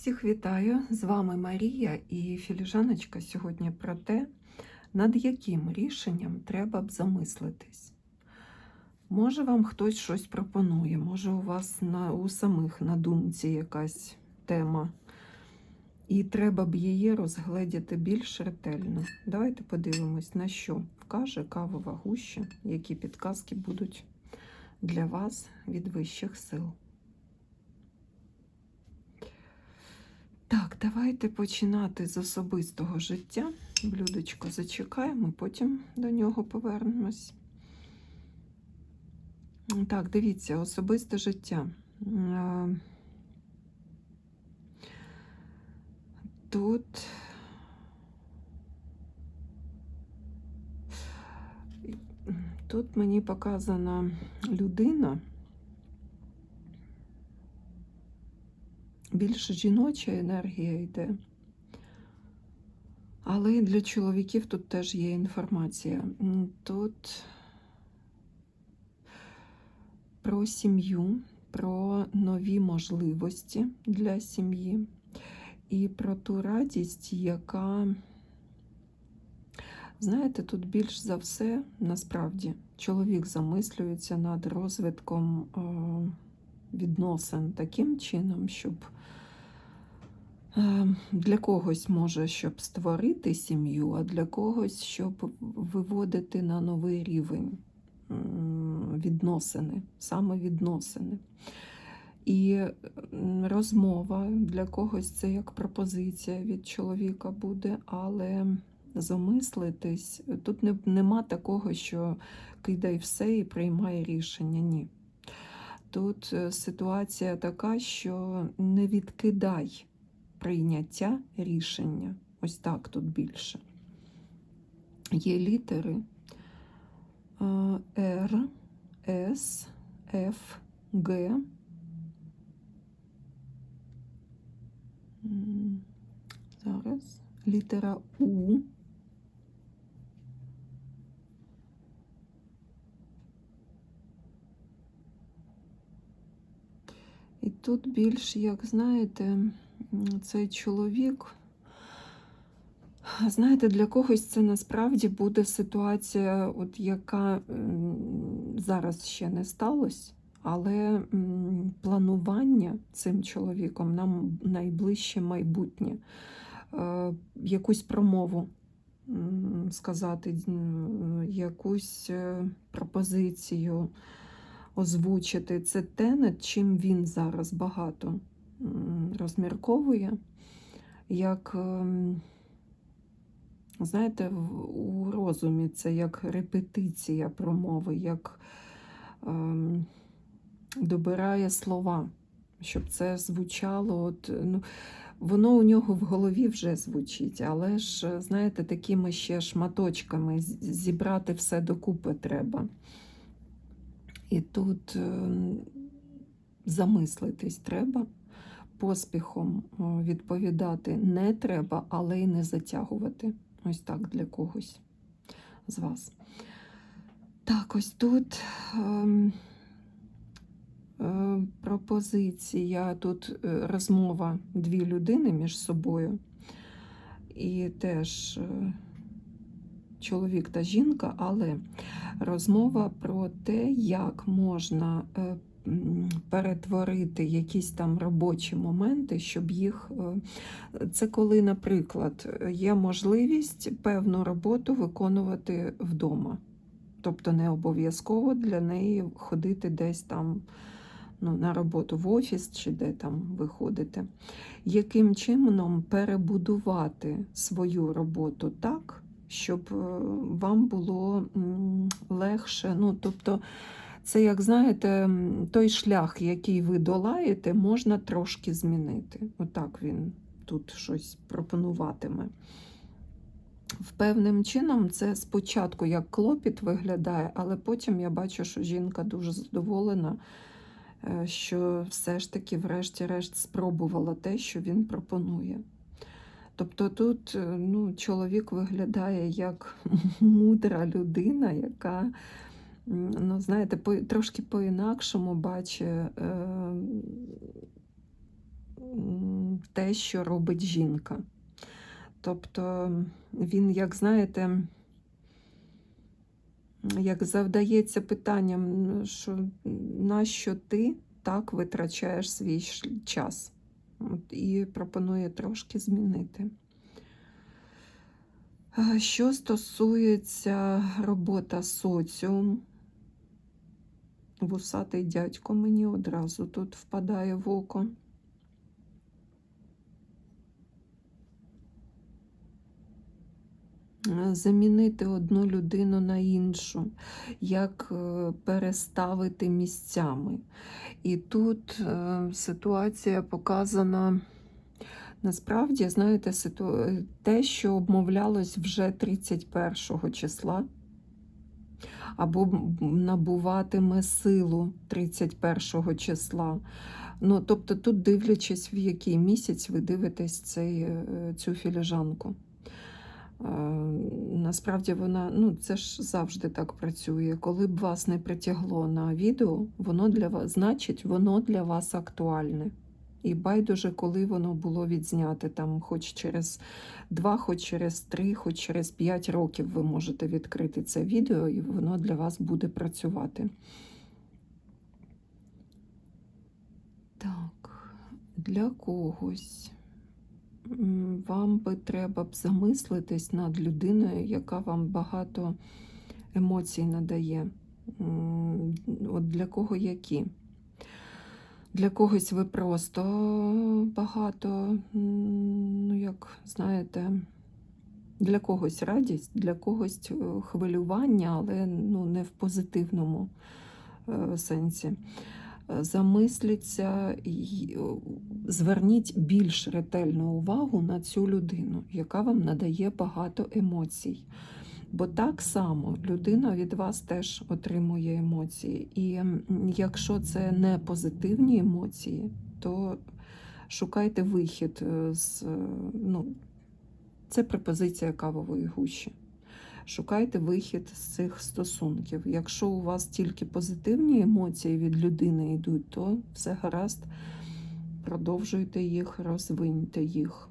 Всіх вітаю! З вами Марія і філіжаночка сьогодні про те, над яким рішенням треба б замислитись. Може, вам хтось щось пропонує, може, у вас на, у самих на думці якась тема, і треба б її розгледіти більш ретельно. Давайте подивимось, на що вкаже кавова гуща, які підказки будуть для вас від вищих сил. Так, давайте починати з особистого життя. Блюдечко зачекаємо, потім до нього повернемось. Так, дивіться, особисте життя. Е, Тут тут мені показана людина. Більш жіноча енергія йде. Але для чоловіків тут теж є інформація. Тут про сім'ю, про нові можливості для сім'ї і про ту радість, яка, знаєте, тут більш за все насправді чоловік замислюється над розвитком відносин таким чином, щоб Для когось може, щоб створити сім'ю, а для когось, щоб виводити на новий рівень відносини, саме відносини. І розмова для когось це як пропозиція від чоловіка буде, але замислитись, тут не, нема такого, що кидай все і приймай рішення. Ні. Тут е, ситуація така, що не відкидай прийняття рішення. Ось так тут більше. Є літери Р, С, Ф, Г. Зараз літера У. І тут більш, як знаєте, цей чоловік, знаєте, для когось це насправді буде ситуація, от яка зараз ще не сталося, але планування цим чоловіком нам найближче майбутнє, е, якусь промову сказати, якусь е, пропозицію озвучити. Це те, над чим він зараз багато розмірковує, як, ем, знаєте, у розумі це як репетиція промови, як ем, добирає слова, щоб це звучало. От, ну, Воно у нього в голові вже звучить, але ж, знаєте, такими ще шматочками зібрати все докупи треба. І тут ем, замислитись треба, поспіхом відповідати не треба, але й не затягувати. Ось так для когось з вас. Так, ось тут ем, е, пропозиція, тут е, розмова дві людини між собою. І теж е, чоловік та жінка, але розмова про те, як можна е, перетворити якісь там робочі моменти, щоб їх. е, Це коли, наприклад, є можливість певну роботу виконувати вдома. Тобто не обов'язково для неї ходити десь там ну, на роботу в офіс чи де там ви ходите. Яким чином перебудувати свою роботу так, щоб е, вам було легше. Ну, тобто, це, як знаєте, той шлях, який ви долаєте, можна трошки змінити. Отак він тут щось пропонуватиме. В Певним чином це спочатку як клопіт виглядає, але потім я бачу, що жінка дуже задоволена, е, що все ж таки, врешті-решт, спробувала те, що він пропонує. Тобто тут е, ну, чоловік виглядає як мудра людина, яка, ну, знаєте, по, трошки по-інакшому бачить е, те, що робить жінка. Тобто він, як знаєте, як завдається питанням, що нащо ти так витрачаєш свій час? От, і пропонує трошки змінити. Що стосується робота соціум, вусатий дядько мені одразу тут впадає в око. Замінити одну людину на іншу, як е, переставити місцями. І тут е, ситуація показана. Насправді, знаєте, те, що обмовлялось вже 31 числа, або набуватиме силу 31 числа. Ну, тобто, тут, дивлячись, в який місяць ви дивитесь цей, е, цю філіжанку. Е, Насправді вона, ну це ж завжди так працює. Коли б вас не притягло на відео, воно для вас, значить, воно для вас актуальне. І байдуже, коли воно було відзняте, там, хоч через два, хоч через три, хоч через п'ять років ви можете відкрити це відео, і воно для вас буде працювати. Так, для когось вам би треба б замислитись над людиною, яка вам багато емоцій надає. От для кого які? Для когось ви просто багато, ну як знаєте, для когось радість, для когось е, хвилювання, але ну, не в позитивному е, сенсі. Е, Замисліться і зверніть більш ретельну увагу на цю людину, яка вам надає багато емоцій. Бо так само людина від вас теж отримує емоції. І якщо це не позитивні емоції, то шукайте вихід е, з. е, Ну, це пропозиція кавової гущі. Шукайте вихід з цих стосунків. Якщо у вас тільки позитивні емоції від людини йдуть, то все гаразд, продовжуйте їх, розвиньте їх.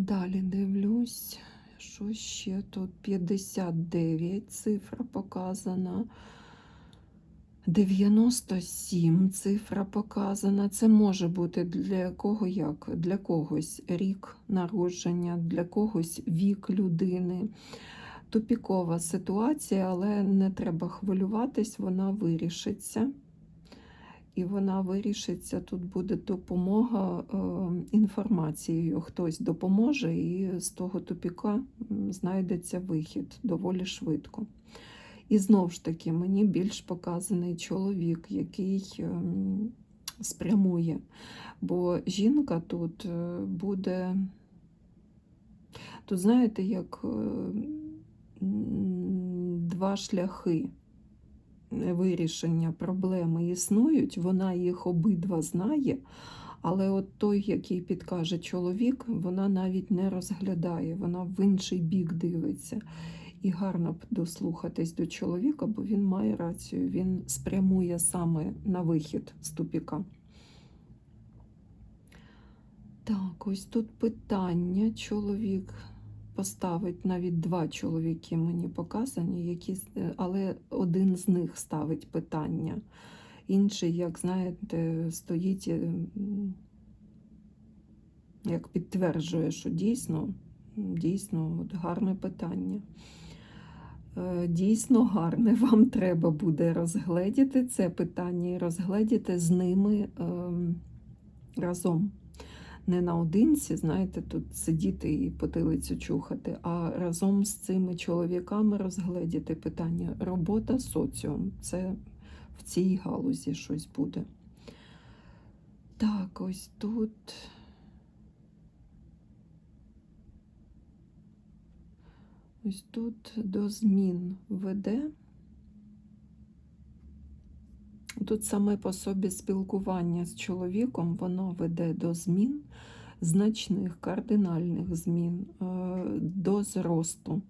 Далі дивлюсь, що ще тут 59 цифра показана. 97 цифра показана. Це може бути для кого як? Для когось рік народження, для когось вік людини. Тупікова ситуація, але не треба хвилюватись, вона вирішиться. І вона вирішиться, тут буде допомога е, інформацією. Хтось допоможе, і з того тупіка знайдеться вихід доволі швидко. І знову ж таки, мені більш показаний чоловік, який ем, спрямує. Бо жінка тут е, буде, тут знаєте, як е, два шляхи вирішення проблеми існують, вона їх обидва знає, але от той, який підкаже чоловік, вона навіть не розглядає, вона в інший бік дивиться. І гарно б дослухатись до чоловіка, бо він має рацію, він спрямує саме на вихід з тупіка. Так, ось тут питання. Чоловік поставить навіть два чоловіки мені показані, які, е, але один з них ставить питання. Інший, як знаєте, стоїть, е, як підтверджує, що дійсно, дійсно от гарне питання. Е, Дійсно гарне, вам треба буде розгледіти це питання і розгледіти з ними ем, разом. Не наодинці, знаєте, тут сидіти і потилицю чухати, а разом з цими чоловіками розгледіти питання. Робота соціум. Це в цій галузі щось буде. Так, ось тут. Ось тут до змін веде. Тут саме по собі спілкування з чоловіком, воно веде до змін, значних кардинальних змін, е, до зросту.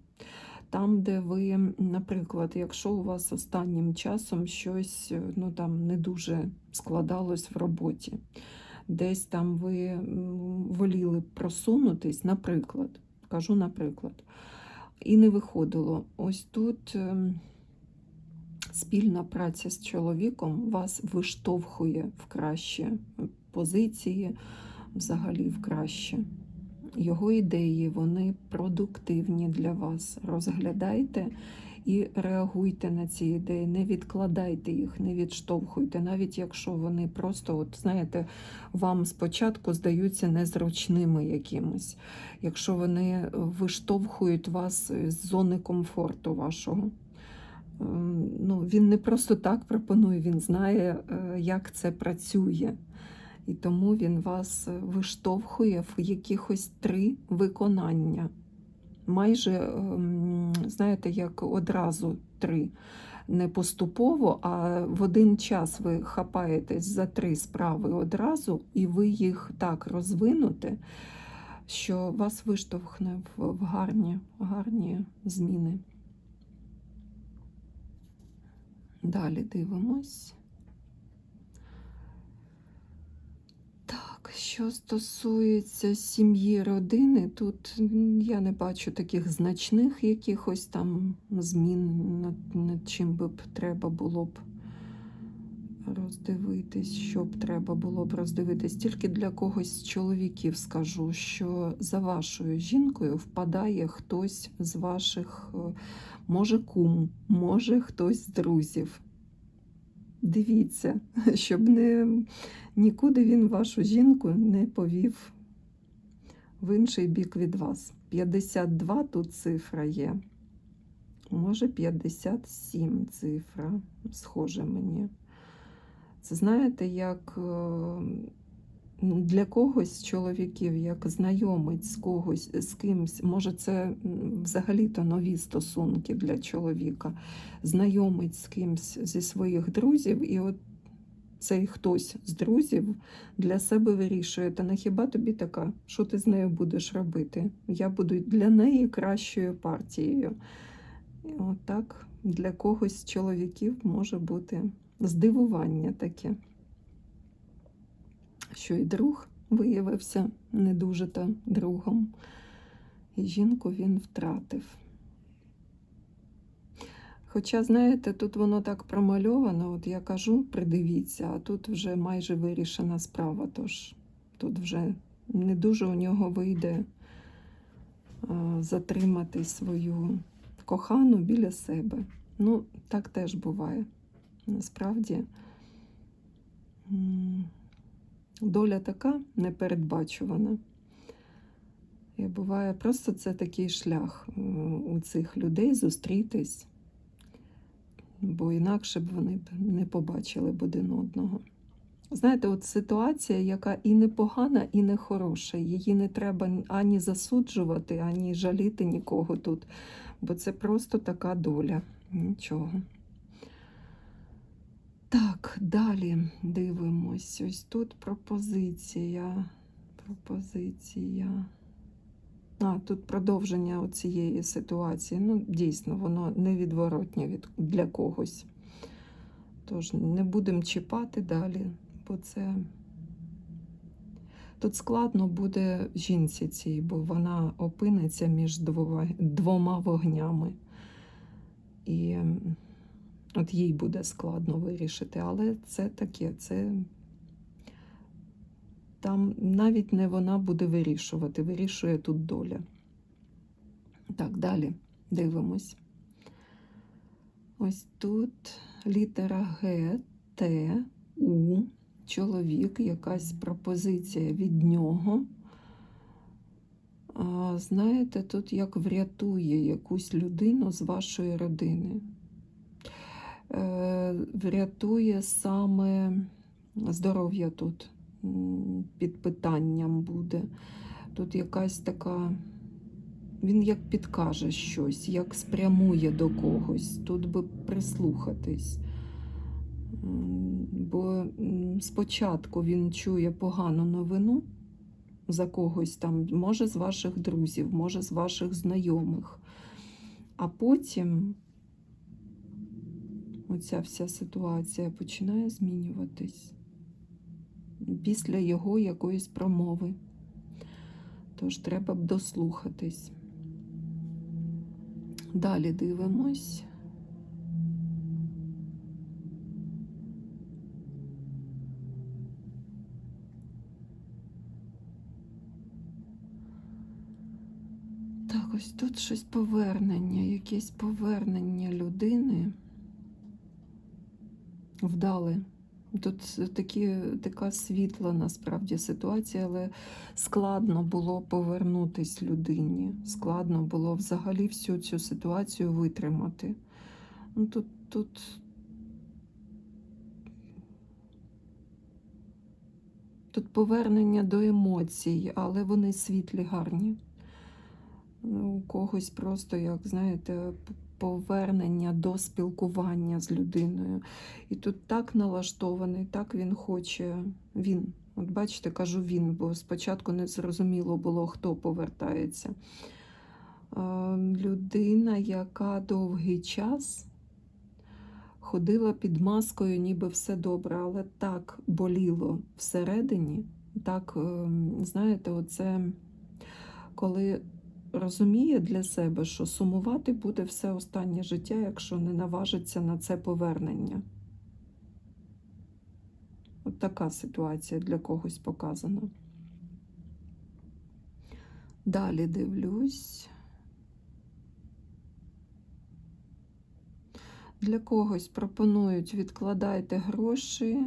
там, де ви, наприклад, якщо у вас останнім часом щось е, ну, там, не дуже складалось в роботі, десь там ви воліли просунутись, наприклад, кажу, наприклад, і не виходило. Ось тут ем, спільна праця з чоловіком вас виштовхує в кращі позиції, взагалі в краще. Його ідеї, вони продуктивні для вас. Розглядайте і реагуйте на ці ідеї, не відкладайте їх, не відштовхуйте, навіть якщо вони просто, от знаєте, вам спочатку здаються незручними якимось, якщо вони виштовхують вас з зони комфорту вашого. Ну, він не просто так пропонує, він знає, е, як це працює. І тому він вас виштовхує в якихось три виконання. Майже, ем, знаєте, як одразу три. Не поступово, а в один час ви хапаєтесь за три справи одразу, і ви їх так розвинете, що вас виштовхне в в гарні, гарні зміни. Далі дивимось. Так, що стосується сім'ї, родини, тут я не бачу таких значних якихось там змін, над, чим би треба було б роздивитись, що б треба було б роздивитись. Тільки для когось з чоловіків скажу, що за вашою жінкою впадає хтось з ваших, е, може, кум, може хтось з друзів. Дивіться, щоб не, нікуди він вашу жінку не повів в інший бік від вас. 52 тут цифра є. Може, 57 цифра, схоже мені. Це знаєте, як е, для когось чоловіків, як знайомець з когось, з кимсь, може, це взагалі-то нові стосунки для чоловіка, знайомить з кимсь зі своїх друзів, і от цей хтось з друзів для себе вирішує, та не хіба тобі така, що ти з нею будеш робити? Я буду для неї кращою партією. І отак для когось з чоловіків може бути здивування таке, що і друг виявився не дуже то другом, і жінку він втратив. Хоча, знаєте, тут воно так промальовано, от я кажу, придивіться, а тут вже майже вирішена справа, тож тут вже не дуже у нього вийде е, затримати свою кохану біля себе. Ну, так теж буває. Насправді доля така непередбачувана. І буває, просто це такий шлях е, у цих людей зустрітись, бо інакше б вони б не побачили б один одного. Знаєте, от ситуація, яка і не погана, і не хороша. Її не треба ані засуджувати, ані жаліти нікого тут, бо це просто така доля. Нічого. Так, далі дивимось. Ось тут пропозиція. Пропозиція. А, тут продовження цієї ситуації. Ну, дійсно, воно невідворотнє від, для когось. Тож не будемо чіпати далі, бо це. Тут складно буде жінці цій, бо вона опиниться між двома, вогнями. І от їй буде складно вирішити, але це таке, це там навіть не вона буде вирішувати, вирішує тут доля. Так, далі дивимось. Ось тут літера Г, Т, У, чоловік, якась пропозиція від нього. А, Знаєте, тут як врятує якусь людину з вашої родини. Е, Врятує саме здоров'я тут під питанням буде. Тут якась така. Він як підкаже щось, як спрямує до когось. Тут би прислухатись. Бо спочатку він чує погану новину за когось там, може з ваших друзів, може з ваших знайомих. А потім оця вся ситуація починає змінюватись після його якоїсь промови. Тож треба б дослухатись. Далі дивимось. Так, ось тут щось повернення, якесь повернення людини вдале. Тут такі, така світла насправді ситуація, але складно було повернутись людині. Складно було взагалі всю цю ситуацію витримати. Ну, тут, тут... тут повернення до емоцій, але вони світлі, гарні. Ну, У когось просто, як знаєте, повернення до спілкування з людиною. І тут так налаштований, так він хоче. Він. От бачите, кажу він, бо спочатку не зрозуміло було, хто повертається. Е, Людина, яка довгий час ходила під маскою, ніби все добре, але так боліло всередині. Так, е, знаєте, оце коли розуміє для себе, що сумувати буде все останнє життя, якщо не наважиться на це повернення. От така ситуація для когось показана. Далі дивлюсь. Для когось пропонують відкладайте гроші.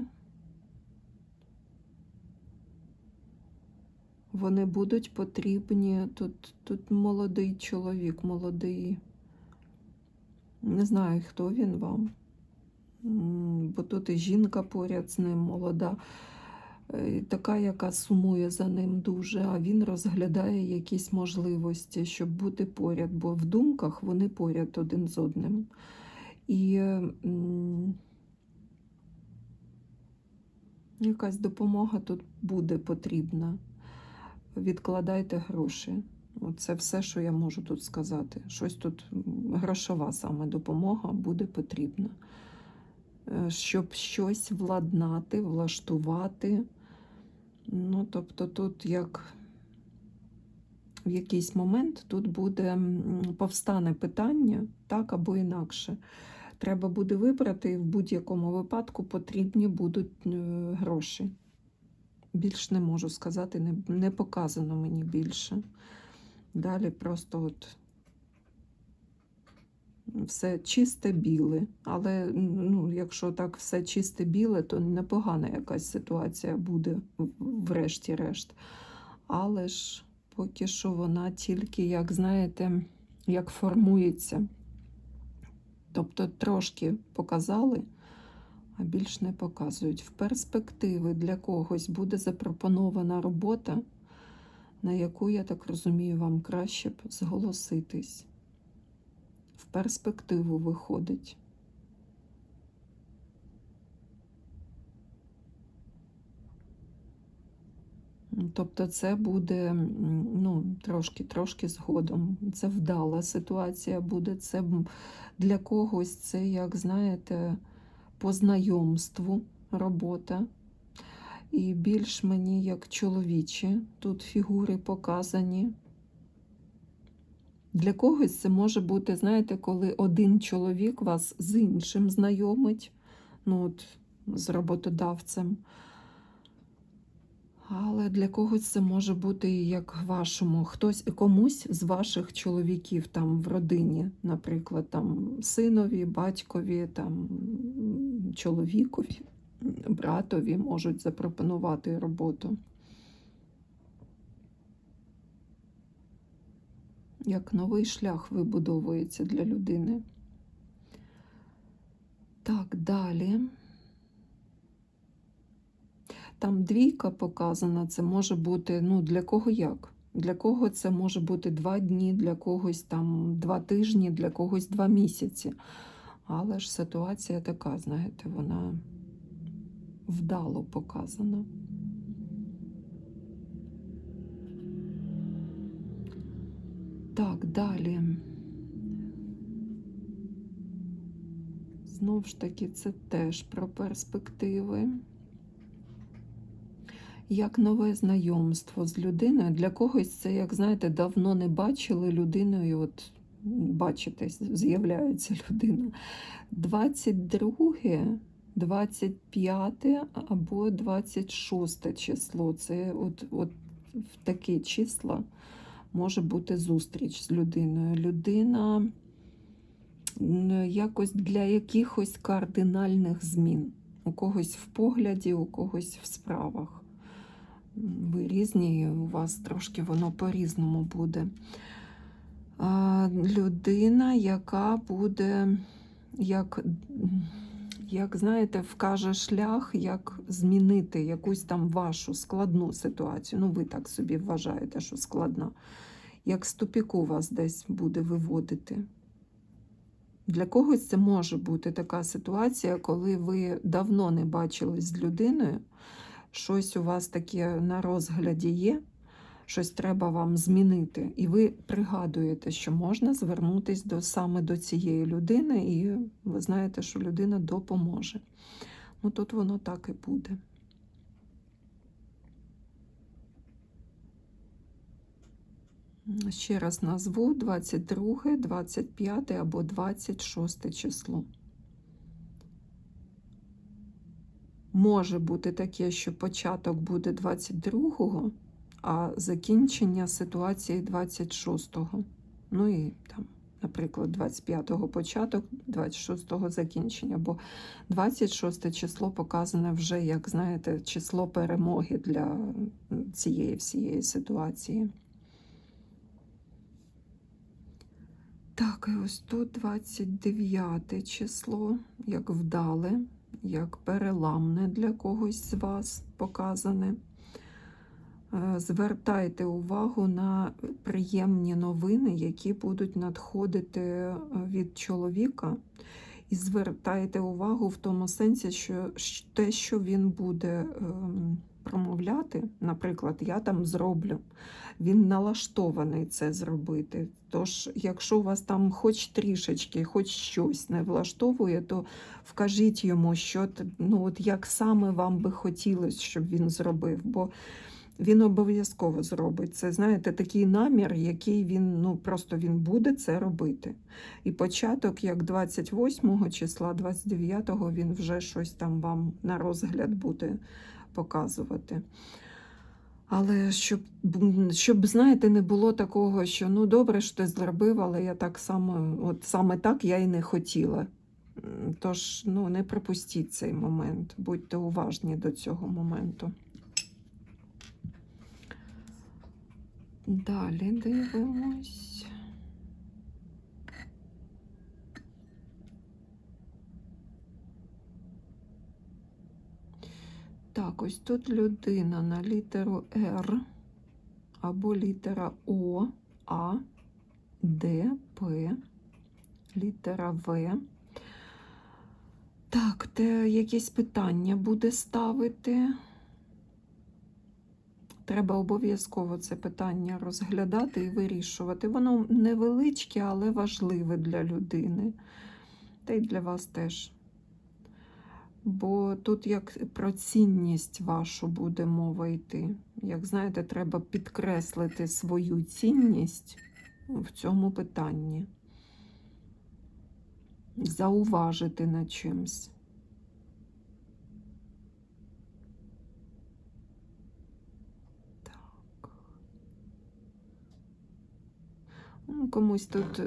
Вони будуть потрібні. Тут, тут молодий чоловік, молодий. Не знаю, хто він вам. Бо тут і жінка поряд з ним молода, е, така, яка сумує за ним дуже, а він розглядає якісь можливості, щоб бути поряд, бо в думках вони поряд один з одним. І якась допомога тут буде потрібна відкладайте гроші. Це все, що я можу тут сказати. Щось тут грошова саме допомога буде потрібна. Е, Щоб щось владнати, влаштувати. Ну, тобто, тут як в якийсь момент тут буде повстане питання, так або інакше. Треба буде вибрати, і в будь-якому випадку потрібні будуть е, гроші. Більш не можу сказати, не, не показано мені більше. Далі просто от все чисте біле. Але ну, якщо так все чисте біле, то непогана якась ситуація буде врешті-решт. Але ж поки що вона тільки, як знаєте, як формується. Тобто трошки показали, а більш не показують. В перспективи для когось буде запропонована робота, на яку, я так розумію, вам краще б зголоситись. В перспективу виходить. Тобто це буде ну, трошки, трошки згодом. Це вдала ситуація буде. Це для когось це, як знаєте, по знайомству робота. І більш мені як чоловічі тут фігури показані. Для когось це може бути, знаєте, коли один чоловік вас з іншим знайомить, ну от з роботодавцем. Але для когось це може бути як вашому, хтось комусь з ваших чоловіків там в родині, наприклад, там синові, батькові, там чоловікові, братові можуть запропонувати роботу. Як новий шлях вибудовується для людини. Так, далі. Там двійка показана, це може бути, ну, для кого як? Для кого це може бути два дні, для когось там два тижні, для когось два місяці. Але ж ситуація така, знаєте, вона вдало показана. Так, далі. Знову ж таки, це теж про перспективи. Як нове знайомство з людиною. Для когось це, як знаєте, давно не бачили людину, і от бачите, з'являється людина. 22, 25 або 26 число. Це от, от в такі числа може бути зустріч з людиною. Людина якось для якихось кардинальних змін. У когось в погляді, у когось в справах. Ви різні, у вас трошки воно по-різному буде. Людина, яка буде, як, як знаєте, вкаже шлях, як змінити якусь там вашу складну ситуацію. Ну, ви так собі вважаєте, що складна. Як з тупіку вас десь буде виводити. Для когось це може бути така ситуація, коли ви давно не бачились з людиною, щось у вас таке на розгляді є, щось треба вам змінити, і ви пригадуєте, що можна звернутися до, саме до цієї людини, і ви знаєте, що людина допоможе. Ну тут воно так і буде. Ще раз назву 22, 25 або 26 число. Може бути таке, що початок буде 22-го, а закінчення ситуації 26-го. Ну і там, наприклад, 25-го початок, 26-го закінчення. Бо 26 число показане вже, як знаєте, число перемоги для цієї всієї ситуації. Так, і ось тут 29 число, як вдале, як переламне для когось з вас показане. Е, Звертайте увагу на приємні новини, які будуть надходити е, від чоловіка. І звертайте увагу в тому сенсі, що те, що він буде ем, промовляти, наприклад, я там зроблю, він налаштований це зробити. Тож, якщо вас там хоч трішечки, хоч щось не влаштовує, то вкажіть йому, що ну, от як саме вам би хотілося, щоб він зробив. Бо він обов'язково зробить. Це, знаєте, такий намір, який він ну просто він буде це робити. І початок, як 28 числа, 29-го, він вже щось там вам на розгляд буде показувати. Але щоб, щоб, знаєте, не було такого, що ну добре, що ти зробив, але я так само, от саме так я і не хотіла. Тож ну, не пропустіть цей момент, будьте уважні до цього моменту. Далі дивимось. Так, ось тут людина на літеру Р або літера О, А, Д, П, літера В. Так, те якесь питання буде ставити. Треба обов'язково це питання розглядати і вирішувати. Воно невеличке, але важливе для людини. Та й для вас теж. Бо тут як про цінність вашу буде мова йти. Як знаєте, треба підкреслити свою цінність в цьому питанні. Зауважити над чимсь. Так. Ну, Комусь тут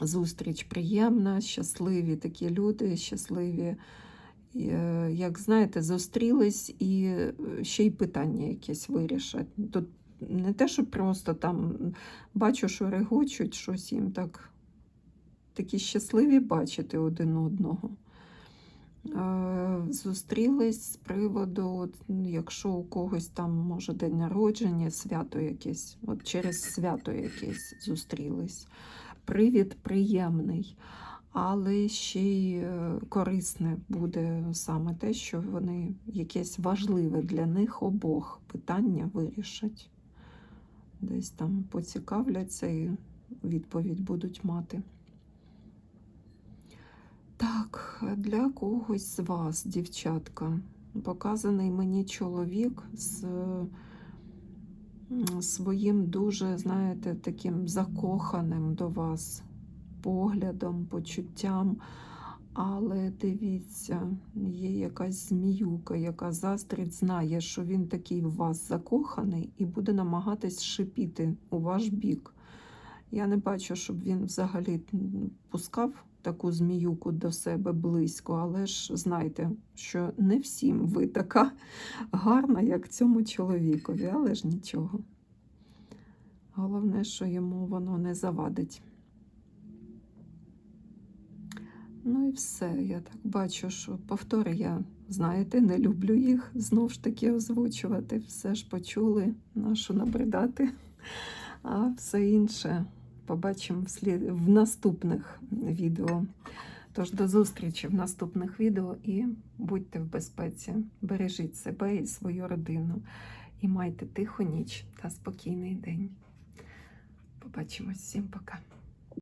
зустріч приємна, щасливі такі люди, щасливі. Е, Як знаєте, зустрілись і е, ще й питання якесь вирішать. Тут не те, що просто там бачу, що регочуть щось їм так такі щасливі бачити один одного. Е, Зустрілись з приводу, ну, якщо у когось там може день народження, свято якесь, от через свято якесь зустрілись. Привід приємний, але ще й е, корисне буде саме те, що вони якесь важливе для них обох питання вирішать. Десь там поцікавляться і відповідь будуть мати. Так, для когось з вас, дівчатка, показаний мені чоловік з своїм дуже, знаєте, таким закоханим до вас поглядом, почуттям. Але дивіться, є якась зміюка, яка заздрить, знає, що він такий в вас закоханий і буде намагатись шипіти у ваш бік. Я не бачу, щоб він взагалі пускав таку зміюку до себе близько, але ж знайте, що не всім ви така гарна, як цьому чоловікові, але ж нічого. Головне, що йому воно не завадить. Ну і все. Я так бачу, що повтори я, знаєте, не люблю їх знов ж таки озвучувати. Все ж почули, нашу набридати. А все інше побачимо в, наступних відео. Тож до зустрічі в наступних відео і будьте в безпеці. Бережіть себе і свою родину. І майте тиху ніч та спокійний день. Побачимось. Всім пока.